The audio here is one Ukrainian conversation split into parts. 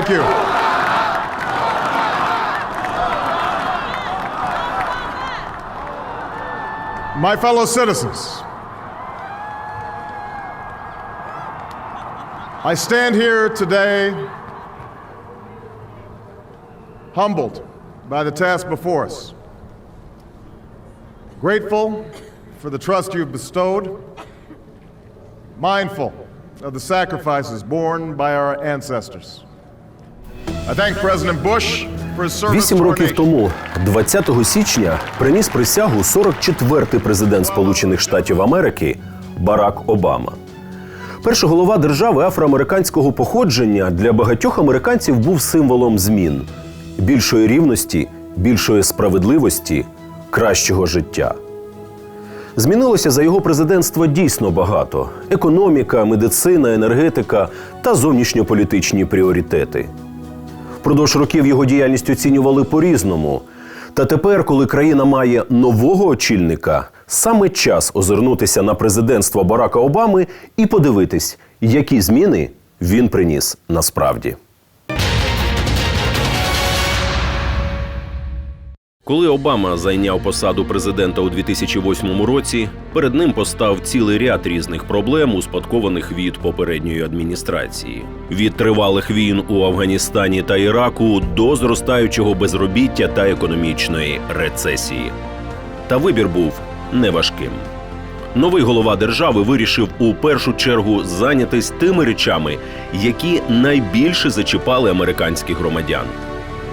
Thank you. My fellow citizens, I stand here today humbled by the task before us, grateful for the trust you've bestowed, mindful of the sacrifices borne by our ancestors. Вісім років тому, 20 січня, приніс присягу 44-й президент Сполучених Штатів Америки Барак Обама. Перший голова держави афроамериканського походження для багатьох американців був символом змін більшої рівності, більшої справедливості, кращого життя. Змінилося за його президентства дійсно багато: економіка, медицина, енергетика та зовнішньополітичні пріоритети. Впродовж років його діяльність оцінювали по-різному. Та тепер, коли країна має нового очільника, саме час озирнутися на президентство Барака Обами і подивитись, які зміни він приніс насправді. Коли Обама зайняв посаду президента у 2008 році, перед ним постав цілий ряд різних проблем, успадкованих від попередньої адміністрації: від тривалих війн у Афганістані та Іраку до зростаючого безробіття та економічної рецесії. Та вибір був неважким. Новий голова держави вирішив у першу чергу зайнятись тими речами, які найбільше зачіпали американських громадян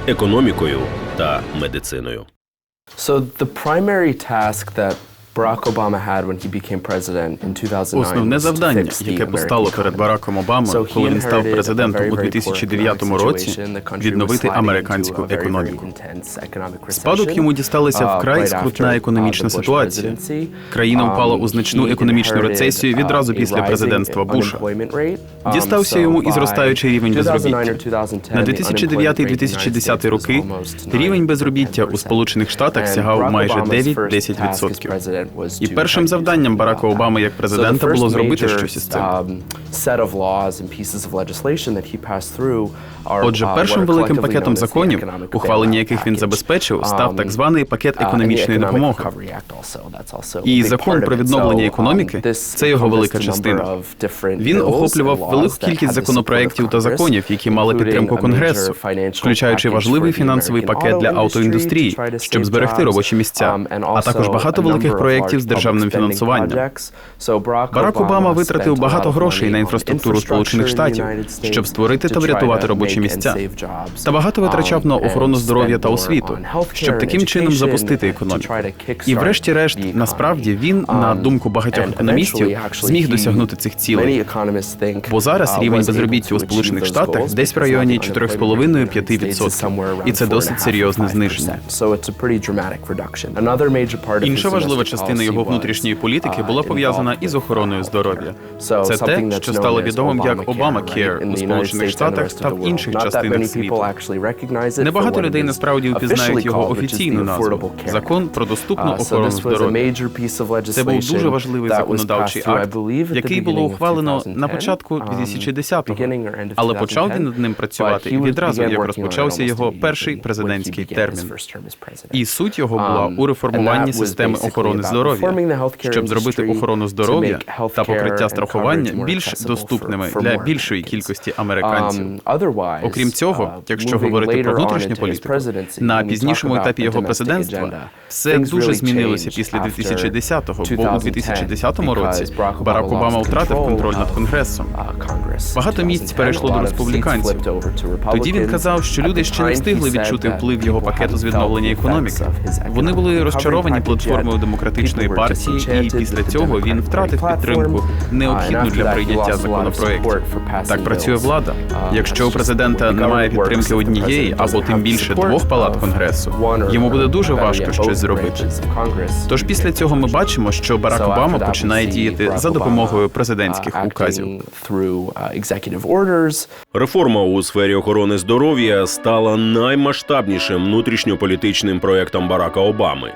економікою та медициною. So the primary task that Barack Obama had when he became president in 2009 Основне завдання, яке постало перед. Бараком Обамою, коли він став президентом у very poor 2009 economic році, відновити американську економіку. Спадок йому дісталася uh, вкрай скрутна uh, економічна ситуація. Країна впала у Um, значну економічну рецесію uh, відразу після президентства Буша. Um, Дістався йому і зростаючий рівень 2009 безробіття. or 2010, На the unemployment rate in the United 2009-2010 States was роки рівень 9%. безробіття у Сполучених Штатах сягав майже Obama's first task as 9-10%. І першим завданням Барака. Обами як президента було зробити щось із цим. Um, Отже, uh, першим великим пакетом законів, ухвалення яких він забезпечив, став Um, так званий пакет uh, економічної допомоги. І закон про відновлення um, економіки це його велика частина. Він охоплював велику кількість законопроєктів та законів, які мали підтримку Конгресу, включаючи важливий фінансовий пакет для автоіндустрії, щоб зберегти робочі місця, um, а також багато великих проєктів з державним фінансуванням. Барак Обама витратив багато грошей money на інфраструктуру Сполучених Штатів, щоб створити та врятувати робочі місця. Та багато витрачав на um, охорону здоров'я та освіту, щоб таким чином запустити економіку. І врешті-решт, насправді, він, на Um, думку багатьох економістів, зміг досягнути цих цілей. Бо зараз uh, рівень безробіття у Сполучених Штатах десь в районі now the unemployment rate in the 4,5-5%. United States is somewhere І це досить 4,5 серйозне or 5%. зниження. Інша важлива частина його внутрішньої політики була uh, пов'язана із охороною здоров'я. Це те, що стало відомим як Obamacare, right, in у Сполучених Штатах та в інших частинах світу. Небагато людей насправді впізнають його офіційну назву закон про доступну Uh, охорону здоров'я. Це був дуже важливий законодавчий акт, який було ухвалено на 2010, початку um, 2010-го. beginning or end of Але почав 2010, він над ним працювати відразу, як розпочався його перший президентський термін. І суть його була Um, у реформуванні системи охорони здоров'я, щоб зробити охорону здоров'я та покриття страхування більш доступними для більшої кількості американців. Um, Окрім цього, uh, якщо говорити про внутрішню політику, на пізнішому етапі його президентства все дуже змінилося після after 2010-го, бо у 2010, 2010 році Барак Обама втратив контроль над Конгресом. uh. Багато місць перейшло до республіканців. Тоді він казав, що люди ще не встигли відчути вплив його пакету з відновлення економіки. Вони були розчаровані платформою демократичної партії, і після цього він втратив підтримку, необхідну Uh, after для he прийняття законопроєктів. passing Так працює влада. Uh, Якщо у президента немає підтримки однієї або тим більше двох палат конгресу, йому буде дуже важко щось зробити. Тож після цього ми бачимо, що Барак Обама починає діяти за допомогою президентських uh, указів. acting through, uh. Реформа у сфері охорони здоров'я стала наймасштабнішим внутрішньополітичним проектом Барака Обами.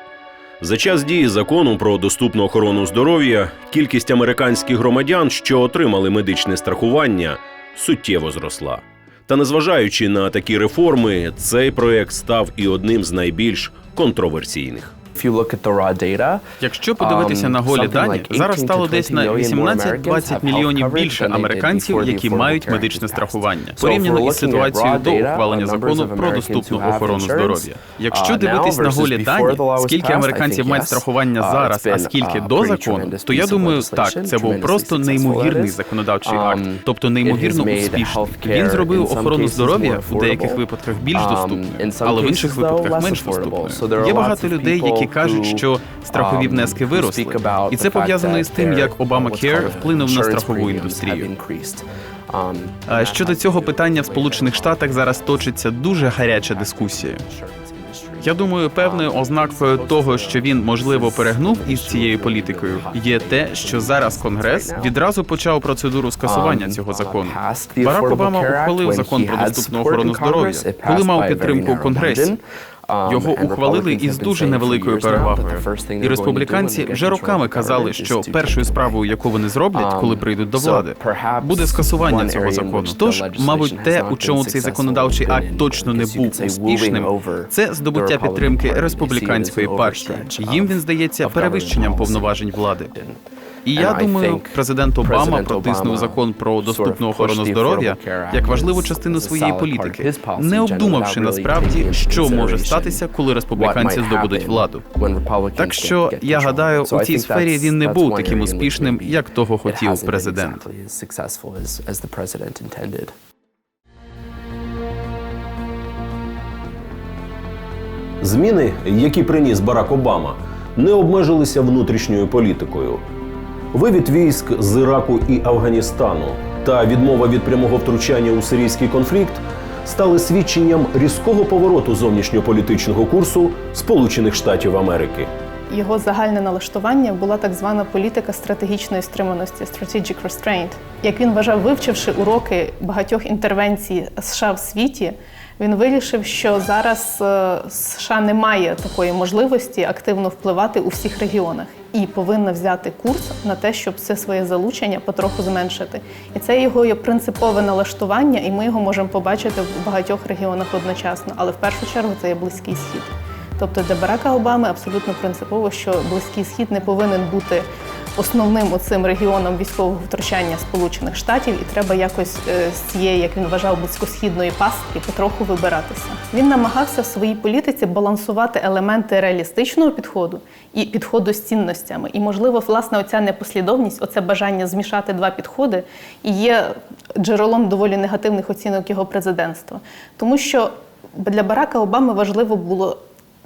За час дії закону про доступну охорону здоров'я кількість американських громадян, що отримали медичне страхування, суттєво зросла. Та незважаючи на такі реформи, цей проект став і одним з найбільш контроверсійних. If you look at the raw data, Якщо подивитися на голі дані, зараз стало десь на million more 18-20 мільйонів більше американців, які мають медичне страхування, порівняно із ситуацією до ухвалення закону про доступну охорону здоров'я. Якщо uh, дивитись на голі дані, скільки американців мають страхування Uh, зараз, а скільки до закону, то я думаю, так, це був просто неймовірний законодавчий Um, акт, тобто неймовірно успішний. Він зробив охорону здоров'я в деяких випадках більш um, доступною, але в інших випадках менш доступною. Є багато людей, які кажуть, що страхові um, внески виросли, і це пов'язано із тим, як uh, Obamacare called вплинув на страхову індустрію. Um, Щодо цього питання в Сполучених Штатах зараз точиться дуже гаряча дискусія. Я думаю, певною ознакою того, що він можливо перегнув із цією політикою, є те, що зараз Конгрес відразу почав процедуру скасування цього закону. Барак Обама ухвалив закон про доступну охорону здоров'я, коли мав підтримку в Конгресі. Його ухвалили із дуже невеликою перевагою. І республіканці вже роками казали, що першою справою, яку вони зроблять, коли прийдуть до влади, буде скасування цього закону. Тож, мабуть, те, у чому цей законодавчий акт точно не був успішним, це здобуття підтримки республіканської партії. Їм він здається перевищенням повноважень влади. І я думаю, президент Обама протиснув закон про доступну охорону здоров'я як важливу частину своєї політики, не обдумавши насправді, що може статися, коли республіканці здобудуть владу. Так що я гадаю, у цій сфері він не був таким успішним, як того хотів президент. Зміни, які приніс Барак Обама, не обмежилися внутрішньою політикою. Вивід військ з Іраку і Афганістану та відмова від прямого втручання у сирійський конфлікт стали свідченням різкого повороту зовнішньополітичного курсу Сполучених Штатів Америки. Його загальне налаштування була так звана політика стратегічної стриманості strategic restraint. Як він вважав, вивчивши уроки багатьох інтервенцій США в світі, він вирішив, що зараз е, США не має такої можливості активно впливати у всіх регіонах і повинна взяти курс на те, щоб це своє залучення потроху зменшити. І це його є принципове налаштування, і ми його можемо побачити в багатьох регіонах одночасно. Але в першу чергу це є близький схід. Тобто для Барака Обами абсолютно принципово, що близький схід не повинен бути основним оцим регіоном військового втручання Сполучених Штатів, і треба якось е, з цієї, як він вважав, близькосхідної пастки потроху вибиратися. Він намагався в своїй політиці балансувати елементи реалістичного підходу і підходу з цінностями. І, можливо, власне, оця непослідовність, оце бажання змішати два підходи, і є джерелом доволі негативних оцінок його президентства, тому що для Барака Обами важливо було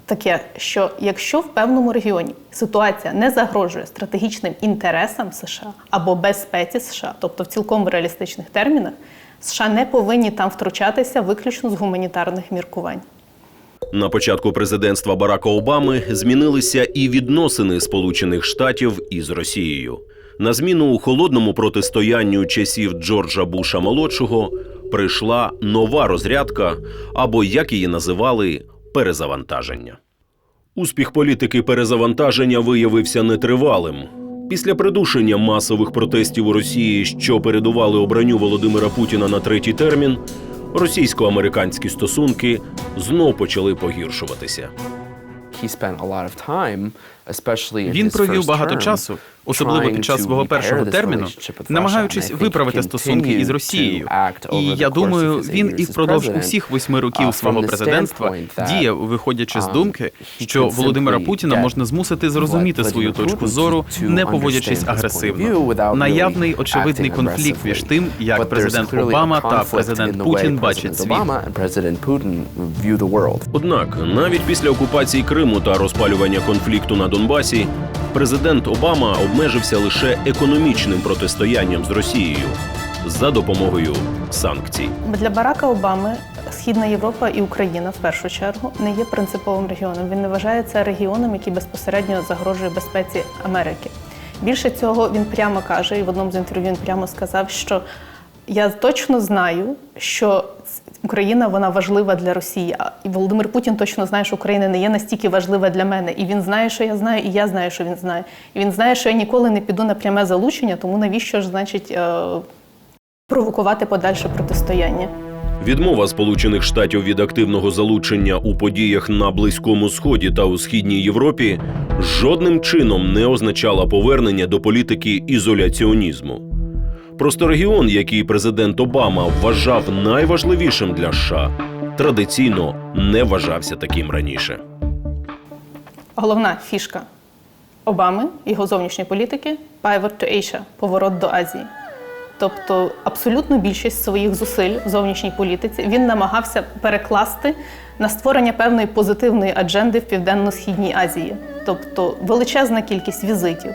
таке, що якщо в певному регіоні ситуація не загрожує стратегічним інтересам США або безпеці США, тобто в цілком реалістичних термінах, США не повинні там втручатися виключно з гуманітарних міркувань. На початку президентства Барака Обами змінилися і відносини Сполучених Штатів із Росією. На зміну у холодному протистоянню часів Джорджа Буша молодшого прийшла нова розрядка, або як її називали, перезавантаження. Успіх політики перезавантаження виявився нетривалим. Після придушення масових протестів у Росії, що передували обранню Володимира Путіна на третій термін, російсько-американські стосунки знов почали погіршуватися. Він провів багато часу, особливо під час свого першого терміну, намагаючись виправити стосунки із Росією. І я думаю, він і впродовж усіх восьми років свого президентства діяв, виходячи з думки, що Володимира Путіна можна змусити зрозуміти свою точку зору, не поводячись агресивно. Наявний очевидний конфлікт між тим, як президент Обама та президент Путін бачать світ. Однак, навіть після окупації Криму та розпалювання конфлікту на Донбасі, президент Обама обмежився лише економічним протистоянням з Росією за допомогою санкцій. Для Барака Обами Східна Європа і Україна в першу чергу не є принциповим регіоном. Він не вважає це регіоном, який безпосередньо загрожує безпеці Америки. Більше цього він прямо каже, і в одному з інтерв'ю він прямо сказав, що я точно знаю, що Україна вона важлива для Росії. І Володимир Путін точно знає, що Україна не є настільки важлива для мене. І він знає, що я знаю, і я знаю, що він знає. І він знає, що я ніколи не піду на пряме залучення, тому навіщо ж, значить, е, провокувати подальше протистояння. Відмова Сполучених Штатів від активного залучення у подіях на Близькому Сході та у східній Європі жодним чином не означала повернення до політики ізоляціонізму. Просто регіон, який президент Обама вважав найважливішим для США, традиційно не вважався таким раніше. Головна фішка Обами його зовнішньої політики pivot to Asia – поворот до Азії. Тобто абсолютну більшість своїх зусиль в зовнішній політиці він намагався перекласти на створення певної позитивної адженди в Південно-Східній Азії, тобто величезна кількість візитів.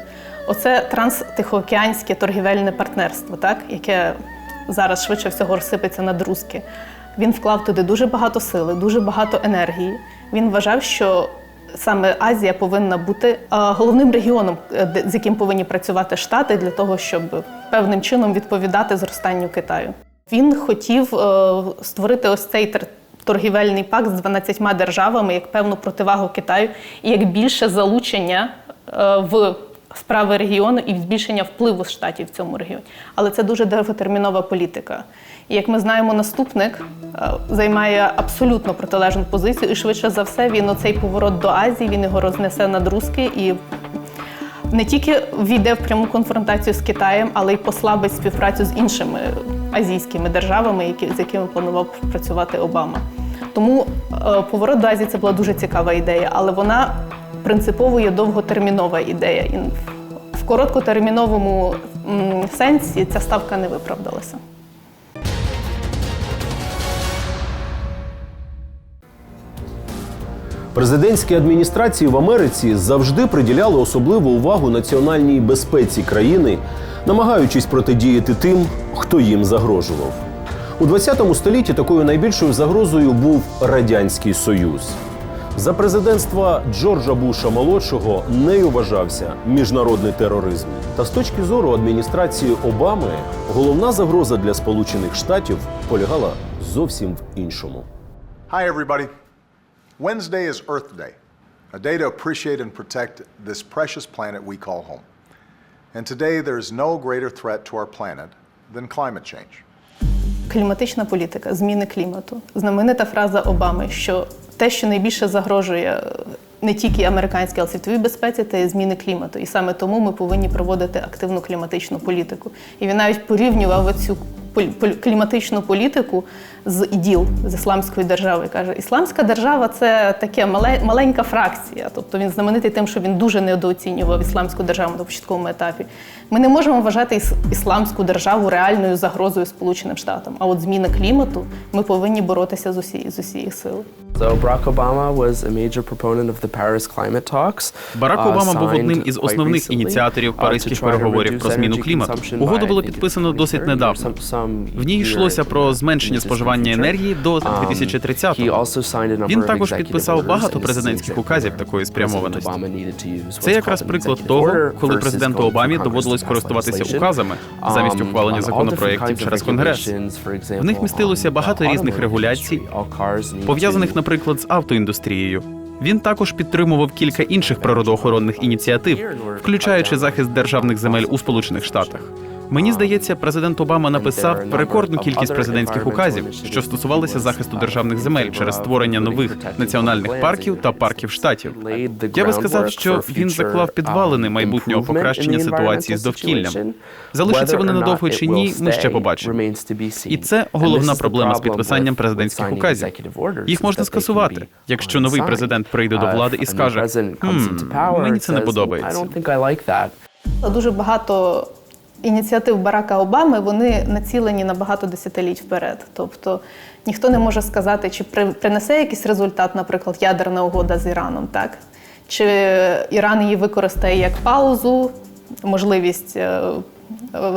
Оце транстихоокеанське торгівельне партнерство, так, яке зараз швидше всього розсипеться на друзки. Він вклав туди дуже багато сили, дуже багато енергії. Він вважав, що саме Азія повинна бути головним регіоном, е, з яким повинні працювати штати для того, щоб певним чином відповідати зростанню Китаю. Він хотів е, створити ось цей торгівельний пакт з 12 державами як певну противагу Китаю і як більше залучення е, в справи регіону і збільшення впливу штатів в цьому регіоні. Але це дуже довготермінова політика. І як ми знаємо, наступник е, займає абсолютно протилежну позицію, і швидше за все він оцей поворот до Азії, він його рознесе на друзки і не тільки війде в пряму конфронтацію з Китаєм, але й послабить співпрацю з іншими азійськими державами, які, з якими планував працювати Обама. Тому е, поворот до Азії це була дуже цікава ідея, але вона принципово є довготермінова ідея. І в короткотерміновому сенсі ця ставка не виправдалася. Президентські адміністрації в Америці завжди приділяли особливу увагу національній безпеці країни, намагаючись протидіяти тим, хто їм загрожував. У 20 столітті такою найбільшою загрозою був радянський союз. За президентства Джорджа Буша молодшого нею вважався міжнародний тероризм. Та з точки зору адміністрації Обами головна загроза для Сполучених Штатів полягала зовсім в іншому. Hi, everybody. Wednesday is Earth Day, a day to appreciate and protect this precious planet we call home. And today, there is no greater threat to our planet than climate change. Кліматична політика, зміни клімату. Знаменита фраза Обами, що те, що найбільше загрожує е, не тільки американській, але світовій безпеці, це зміни клімату. І саме тому ми повинні проводити активну кліматичну політику. І він навіть порівнював цю кліматичну політику з іділ з ісламської держави. Каже, ісламська держава це таке мале, маленька фракція. Тобто він знаменитий тим, що він дуже недооцінював ісламську державу на початковому етапі. Ми не можемо вважати ісламську державу реальною загрозою Сполученим Штатам. А от зміна клімату ми повинні боротися з усієї з усієї сили. So Barack Obama was a major proponent of the Paris climate talks. Барак uh, Обама був одним із основних ініціаторів uh, паризьких переговорів про зміну клімату. Угоду було підписано досить недавно. В ній йшлося про зменшення distant споживання енергії до Um, he 2030-го. also signed a number Він також підписав багато президентських указів такої спрямованості. Це якраз приклад того, коли президенту Обамі доводилось користуватися указами замість Um, ухвалення законопроєктів через Конгрес. В них містилося багато різних регуляцій, пов'язаних, наприклад, з автоіндустрією. Він також підтримував кілька інших природоохоронних ініціатив, включаючи захист державних земель у Сполучених Штатах. Мені здається, президент Обама написав рекордну кількість президентських указів, що стосувалися захисту державних земель через створення нових національних парків та парків штатів. Я би сказав, що він заклав підвалини майбутнього покращення ситуації з довкіллям. Залишаться вони надовго чи ні, ми ще побачимо. І це головна проблема з підписанням президентських указів. Їх можна скасувати, якщо новий президент прийде до влади і скаже, «Хм, мені це не подобається. Дуже багато ініціатив Барака Обами вони націлені на багато десятиліть вперед. Тобто ніхто не може сказати, чи принесе якийсь результат, наприклад, ядерна угода з Іраном, так? Чи Іран її використає як паузу, можливість е,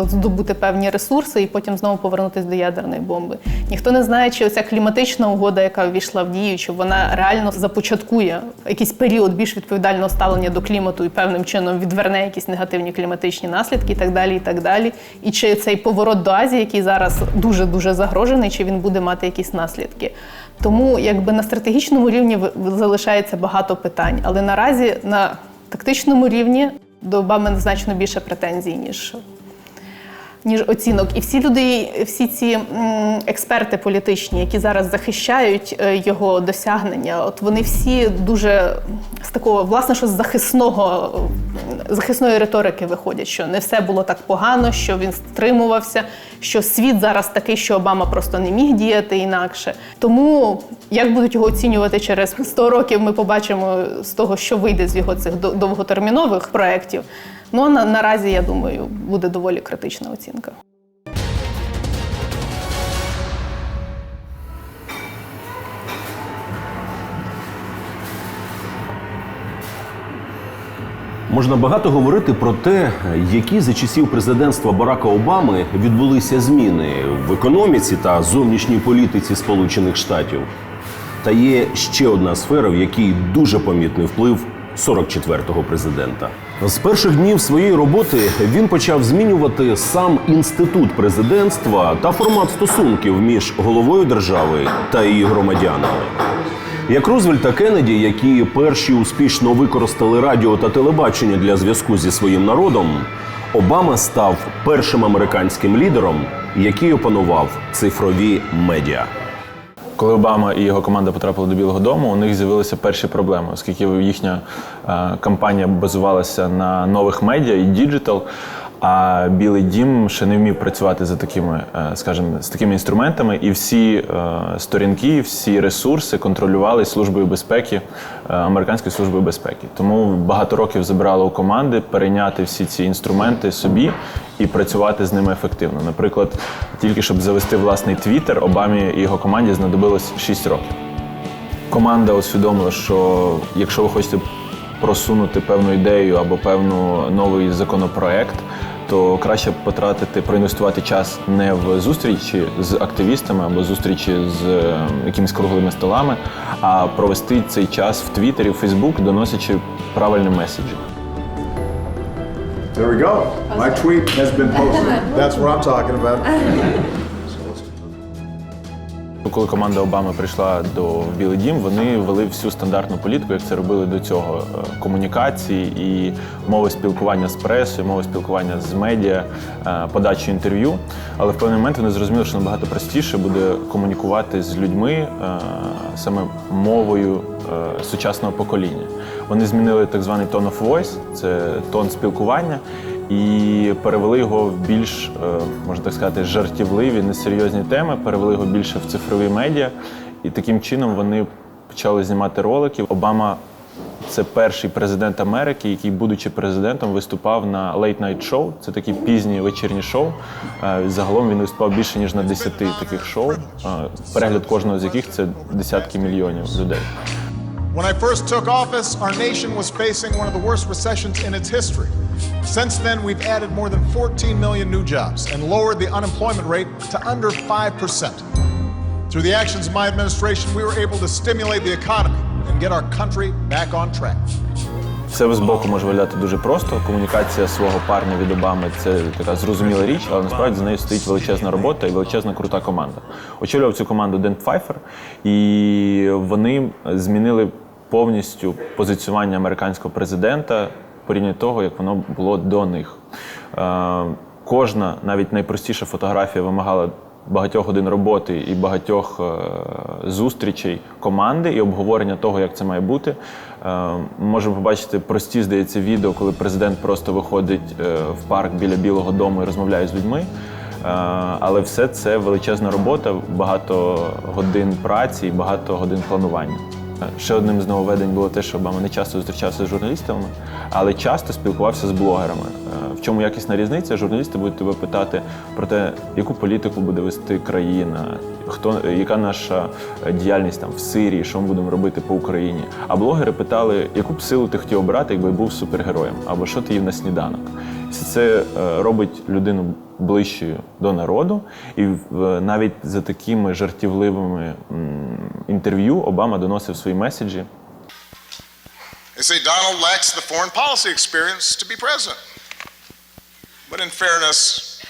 здобути певні ресурси і потім знову повернутися до ядерної бомби. Ніхто не знає, чи оця кліматична угода, яка ввійшла в дію, чи вона реально започаткує якийсь період більш відповідального ставлення до клімату і певним чином відверне якісь негативні кліматичні наслідки, і так далі. І так далі. І чи цей поворот до Азії, який зараз дуже дуже загрожений, чи він буде мати якісь наслідки. Тому якби на стратегічному рівні залишається багато питань, але наразі на тактичному рівні до Обами значно більше претензій, ніж ніж оцінок. І всі люди, всі ці експерти політичні, які зараз захищають е, його досягнення, от вони всі дуже з такого, власне, що з захисного захисної риторики виходять, що не все було так погано, що він стримувався, що світ зараз такий, що Обама просто не міг діяти інакше. Тому як будуть його оцінювати через 100 років, ми побачимо з того, що вийде з його цих до- довготермінових проєктів. Ну на, наразі, я думаю, буде доволі критична оцінка. Можна багато говорити про те, які за часів президентства Барака Обами відбулися зміни в економіці та зовнішній політиці Сполучених Штатів. Та є ще одна сфера, в якій дуже помітний вплив 44-го президента. З перших днів своєї роботи він почав змінювати сам інститут президентства та формат стосунків між головою держави та її громадянами. Як Рузвельт та Кеннеді, які перші успішно використали радіо та телебачення для зв'язку зі своїм народом, Обама став першим американським лідером, який опанував цифрові медіа. Коли Обама і його команда потрапили до Білого Дому, у них з'явилися перші проблеми, оскільки їхня е, кампанія базувалася на нових медіа і діджитал. А Білий Дім ще не вмів працювати за такими, е, скажімо, з такими інструментами, і всі е, сторінки, всі ресурси контролювали службою безпеки, е, американською службою безпеки. Тому багато років забирало у команди перейняти всі ці інструменти собі і працювати з ними ефективно. Наприклад, тільки щоб завести власний твіттер, Обамі і його команді знадобилось 6 років. Команда усвідомила, що якщо ви хочете просунути певну ідею або певну новий законопроект, то краще потратити, проінвестувати час не в зустрічі з активістами або зустрічі з е, якимись круглими столами, а провести цей час в Твіттері, в Фейсбук, доносячи правильні меседжі. There we go. My tweet has been posted. That's what I'm talking about. Коли команда Обами прийшла до Білий Дім, вони вели всю стандартну політику, як це робили до цього. Е, Комунікації і мови спілкування з пресою, мови спілкування з медіа, е, подачі інтерв'ю. Але в певний момент вони зрозуміли, що набагато простіше буде комунікувати з людьми е, саме мовою сучасного покоління. Вони змінили так званий tone of voice, це тон спілкування, і перевели його в більш, е, можна так сказати, жартівливі, несерйозні теми, перевели його більше в цифрові медіа. І таким чином вони почали знімати ролики. Обама це перший президент Америки, який, будучи президентом, виступав на Late Night Show. Це такі пізні вечірні шоу. Е, Загалом він виступав більше ніж на 10 таких шоу. Е, Перегляд кожного з яких це десятки мільйонів людей. When I first took office, our nation was facing one of the worst recessions in its history. Since then, we've added more than 14 million new jobs and lowered the unemployment rate to under 5%. Through the actions of my administration, we were able to stimulate the economy and get our country back on track. Це ви з боку може виглядати дуже просто. Комунікація свого парня від Обами це така зрозуміла річ, але насправді за нею стоїть величезна робота і величезна крута команда. Очолював цю команду Ден Пфайфер, і вони змінили повністю позиціювання американського президента порівняно того, як воно було до них. Е, Кожна, навіть найпростіша фотографія вимагала багатьох годин роботи і багатьох е, зустрічей команди і обговорення того, як це має бути. Е, можемо побачити прості, здається, відео, коли президент просто виходить в парк біля Білого Дому і розмовляє з людьми. Але все це величезна робота, багато годин праці і багато годин планування. Ще одним з нововведень було те, що Обама не часто зустрічався з журналістами, але часто спілкувався з блогерами. Е, В чому якісна різниця? Журналісти будуть тебе питати про те, яку політику буде вести країна, хто яка наша е, діяльність там в Сирії, що ми будемо робити по Україні. А блогери питали, яку б силу ти хотів обрати, якби був супергероєм, або що ти їв на сніданок. Це е, робить людину ближчою до народу, і навіть за такими жартівливими інтерв'ю Обама доносив свої меседжі. They say Donald lacks the foreign policy experience to be president. But in fairness,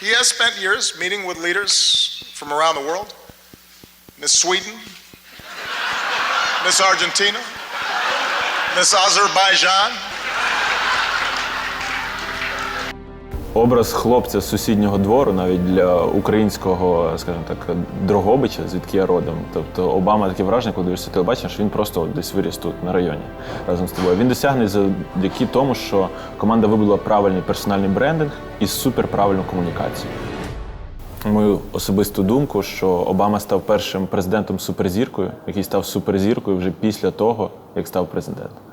he has spent years meeting with leaders from around the world Miss Sweden, Miss Argentina, Miss Azerbaijan. Образ хлопця з сусіднього двору, навіть для українського, скажімо так, Дрогобича, звідки я родом. Тобто Обама таке враження, коли дивишся телебачення, що він просто десь виріс тут, на районі, разом з тобою. Він досягне завдяки тому, що команда вибрала правильний персональний брендинг і суперправильну комунікацію. Мою особисту думку, що Обама став першим президентом суперзіркою, який став суперзіркою вже після того, як став президентом.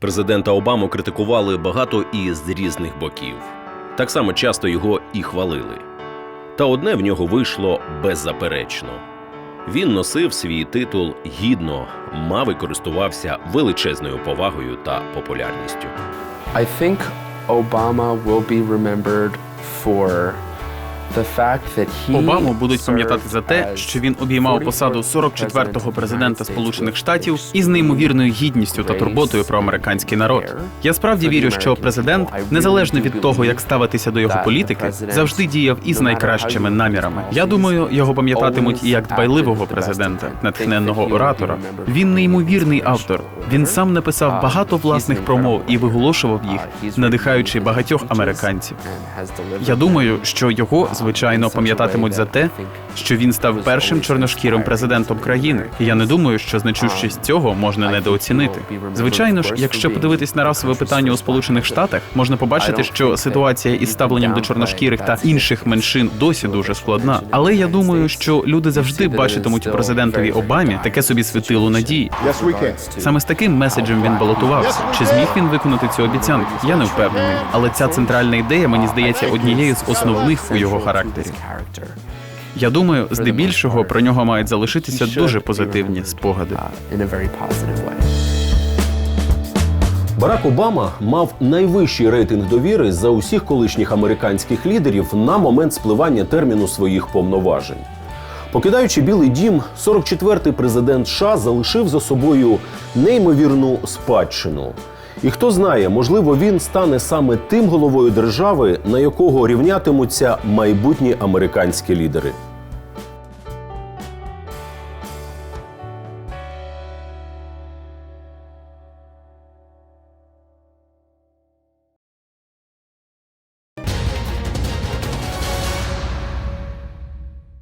Президента Обаму критикували багато і з різних боків. Так само часто його і хвалили. Та одне в нього вийшло беззаперечно. Він носив свій титул гідно, мав і користувався величезною повагою та популярністю. I think Obama will be remembered for Обаму будуть пам'ятати за те, що він обіймав посаду 44-го президента Сполучених Штатів із неймовірною гідністю та турботою про американський народ. Я справді вірю, що президент, незалежно від того, як ставитися до його політики, завжди діяв із найкращими намірами. Я думаю, його пам'ятатимуть і як дбайливого президента, натхненного оратора. Він неймовірний автор. Він сам написав багато власних промов і виголошував їх, надихаючи багатьох американців. Я думаю, що його звичайно пам'ятатимуть за те, що він став першим чорношкірим президентом країни. І я не думаю, що значущість цього можна недооцінити. Звичайно ж, якщо подивитись на расове питання у Сполучених Штатах, можна побачити, що ситуація із ставленням до чорношкірих та інших меншин досі дуже складна. Але я думаю, що люди завжди бачитимуть у президентові Обамі таке собі світило надії. Саме з таким меседжем він балотувався. Чи зміг він виконати цю обіцянку? Я не впевнений. Але ця центральна ідея мені здається однією з основних у його характері. Я думаю, здебільшого про нього мають залишитися дуже позитивні спогади. Барак Обама мав найвищий рейтинг довіри за усіх колишніх американських лідерів на момент спливання терміну своїх повноважень. Покидаючи Білий дім, 44-й президент США залишив за собою неймовірну спадщину. І хто знає, можливо, він стане саме тим головою держави, на якого рівнятимуться майбутні американські лідери.